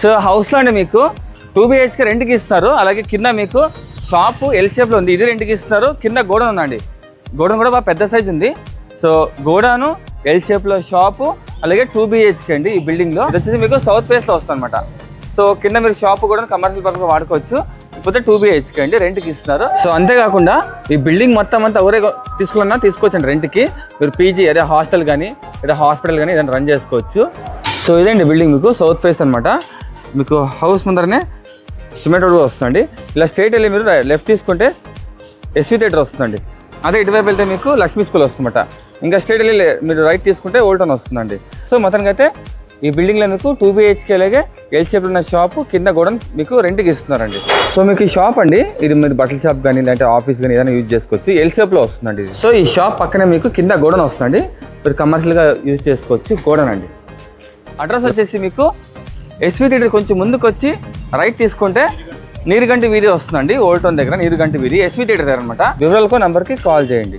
So హౌస్లో అండి మీకు టూ బిహెచ్కే రెంట్కి ఇస్తారు. అలాగే కింద మీకు షాపు ఎల్ షేప్లో ఉంది. ఇది రెంట్కి ఇస్తారు. కింద గోడౌన్ ఉందండి. గోడౌన్ కూడా బాగా పెద్ద సైజ్ ఉంది. సో గోడాను ఎల్ షేప్లో షాపు అలాగే టూ బిహెచ్కే అండి ఈ బిల్డింగ్లో ఇది వచ్చేసి మీకు సౌత్ ఫేస్లో వస్తుంది అనమాట సో కింద మీరు షాప్ కూడా కమర్షియల్ పర్పస్ వాడుకోవచ్చు. లేకపోతే టూ బిహెచ్కే అండి రెంట్కి ఇస్తున్నారు. సో అంతేకాకుండా ఈ బిల్డింగ్ మొత్తం అంతా ఎవరే తీసుకున్నా తీసుకోవచ్చండి రెంట్కి. మీరు పీజీ అదే హాస్టల్ కానీ లేదా హాస్పిటల్ కానీ ఏదైనా రన్ చేసుకోవచ్చు. సో ఇదండి బిల్డింగ్ మీకు సౌత్ ఫేస్ అనమాట మీకు హౌస్ ముందరనే సిమెంట్ రోడ్ వస్తుందండి. ఇలా స్ట్రైట్ వెళ్ళి మీరు లెఫ్ట్ తీసుకుంటే ఎస్వి థియేటర్ వస్తుందండి. అదే ఇటువైపు వెళ్తే మీకు లక్ష్మీ స్కూల్ వస్తుందన్నమాట. ఇంకా స్ట్రైట్ వెళ్ళి మీరు రైట్ తీసుకుంటే ఓల్టన్ వస్తుందండి. సో మొత్తానికి అయితే ఈ బిల్డింగ్లో మీకు టూ బిహెచ్కే అలాగే ఎల్ ఉన్న షాప్ కింద కూడా మీకు రెంట్కి ఇస్తున్నారండి. సో మీకు ఈ షాప్ అండి ఇది మీరు బట్టల షాప్ కానీ లేదంటే ఆఫీస్ కానీ ఏదైనా యూజ్ చేసుకోవచ్చు. ఎల్ షేప్లో వస్తుందండి ఇది. సో ఈ షాప్ పక్కనే మీకు కింద గోడన్ వస్తుందండి. మీరు కమర్షియల్గా యూజ్ చేసుకోవచ్చు గోడన్ అండి అడ్రస్ వచ్చేసి మీకు ఎస్వి థియేటర్ కొంచెం ముందుకు వచ్చి రైట్ తీసుకుంటే నీరుగంటి వీధి వస్తుందండి ఓల్టోన్ దగ్గర నీరుగంటి వీధి. ఎస్వి థియేటర్ దగ్గర అనమాట వివరాలకు నంబర్కి కాల్ చేయండి.